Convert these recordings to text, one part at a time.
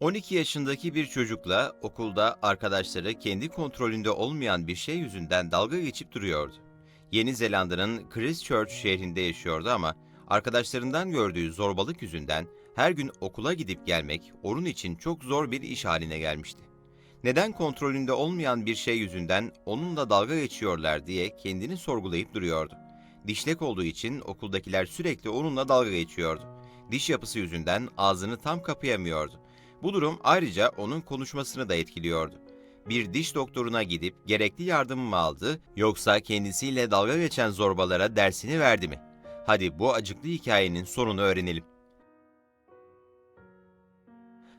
12 yaşındaki bir çocukla okulda arkadaşları kendi kontrolünde olmayan bir şey yüzünden dalga geçip duruyordu. Yeni Zelanda'nın Christchurch şehrinde yaşıyordu ama arkadaşlarından gördüğü zorbalık yüzünden her gün okula gidip gelmek onun için çok zor bir iş haline gelmişti. Neden kontrolünde olmayan bir şey yüzünden onunla dalga geçiyorlar diye kendini sorgulayıp duruyordu. Dişlek olduğu için okuldakiler sürekli onunla dalga geçiyordu. Diş yapısı yüzünden ağzını tam kapayamıyordu. Bu durum ayrıca onun konuşmasını da etkiliyordu. Bir diş doktoruna gidip gerekli yardımı mı aldı yoksa kendisiyle dalga geçen zorbalara dersini verdi mi? Hadi bu acıklı hikayenin sonunu öğrenelim.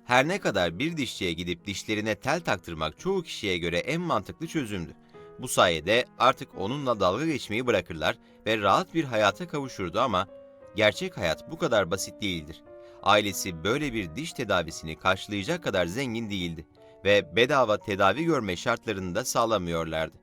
Her ne kadar bir dişçiye gidip dişlerine tel taktırmak çoğu kişiye göre en mantıklı çözümdü. Bu sayede artık onunla dalga geçmeyi bırakırlar ve rahat bir hayata kavuşurdu ama gerçek hayat bu kadar basit değildir. Ailesi böyle bir diş tedavisini karşılayacak kadar zengin değildi ve bedava tedavi görme şartlarını da sağlamıyorlardı.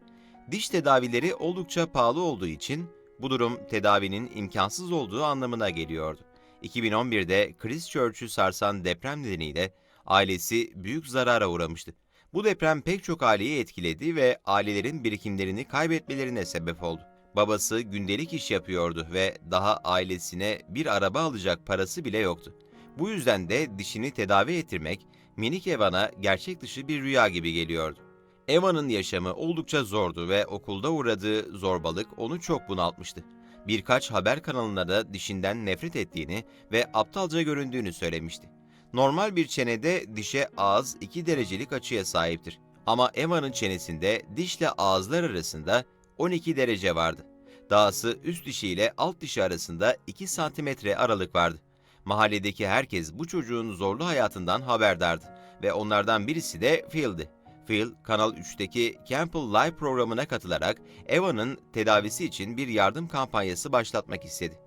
Diş tedavileri oldukça pahalı olduğu için bu durum tedavinin imkansız olduğu anlamına geliyordu. 2011'de Christchurch'ü sarsan deprem nedeniyle ailesi büyük zarara uğramıştı. Bu deprem pek çok aileyi etkiledi ve ailelerin birikimlerini kaybetmelerine sebep oldu. Babası gündelik iş yapıyordu ve daha ailesine bir araba alacak parası bile yoktu. Bu yüzden de dişini tedavi ettirmek minik Evan'a gerçek dışı bir rüya gibi geliyordu. Evan'ın yaşamı oldukça zordu ve okulda uğradığı zorbalık onu çok bunaltmıştı. Birkaç haber kanalına da dişinden nefret ettiğini ve aptalca göründüğünü söylemişti. Normal bir çenede dişe ağız 2 derecelik açıya sahiptir. Ama Eva'nın çenesinde dişle ağızlar arasında 12 derece vardı. Dahası üst dişi ile alt dişi arasında 2 santimetre aralık vardı. Mahalledeki herkes bu çocuğun zorlu hayatından haberdardı ve onlardan birisi de Phil'di. Phil, Kanal 3'teki Campbell Live programına katılarak Eva'nın tedavisi için bir yardım kampanyası başlatmak istedi.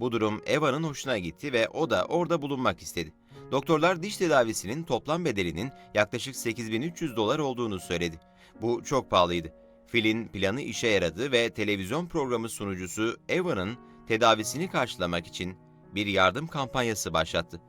Bu durum Eva'nın hoşuna gitti ve o da orada bulunmak istedi. Doktorlar diş tedavisinin toplam bedelinin yaklaşık 8300 dolar olduğunu söyledi. Bu çok pahalıydı. Phil'in planı işe yaradı ve televizyon programı sunucusu Eva'nın tedavisini karşılamak için bir yardım kampanyası başlattı.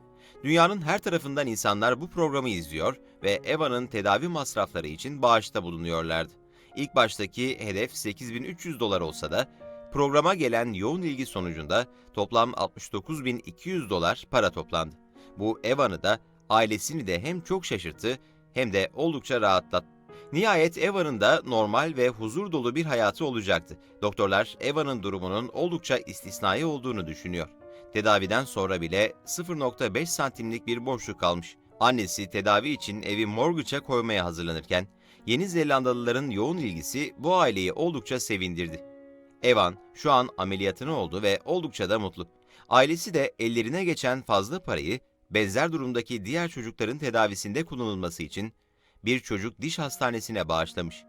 Dünyanın her tarafından insanlar bu programı izliyor ve Eva'nın tedavi masrafları için bağışta bulunuyorlardı. İlk baştaki hedef 8300 dolar olsa da programa gelen yoğun ilgi sonucunda toplam 69.200 dolar para toplandı. Bu Eva'nı da ailesini de hem çok şaşırttı hem de oldukça rahatlattı. Nihayet Eva'nın da normal ve huzur dolu bir hayatı olacaktı. Doktorlar Eva'nın durumunun oldukça istisnai olduğunu düşünüyor. Tedaviden sonra bile 0.5 santimlik bir boşluk kalmış. Annesi tedavi için evi morguça koymaya hazırlanırken Yeni Zelandalıların yoğun ilgisi bu aileyi oldukça sevindirdi. Evan şu an ameliyatını oldu ve oldukça da mutlu. Ailesi de ellerine geçen fazla parayı benzer durumdaki diğer çocukların tedavisinde kullanılması için bir çocuk diş hastanesine bağışlamış.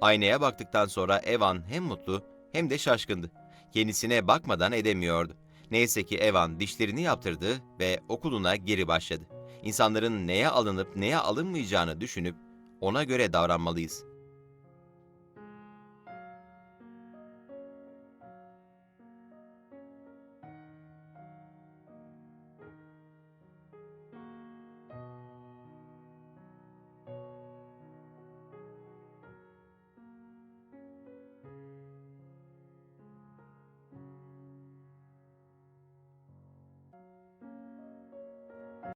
Aynaya baktıktan sonra Evan hem mutlu hem de şaşkındı. Kendisine bakmadan edemiyordu. Neyse ki Evan dişlerini yaptırdı ve okuluna geri başladı. İnsanların neye alınıp neye alınmayacağını düşünüp ona göre davranmalıyız.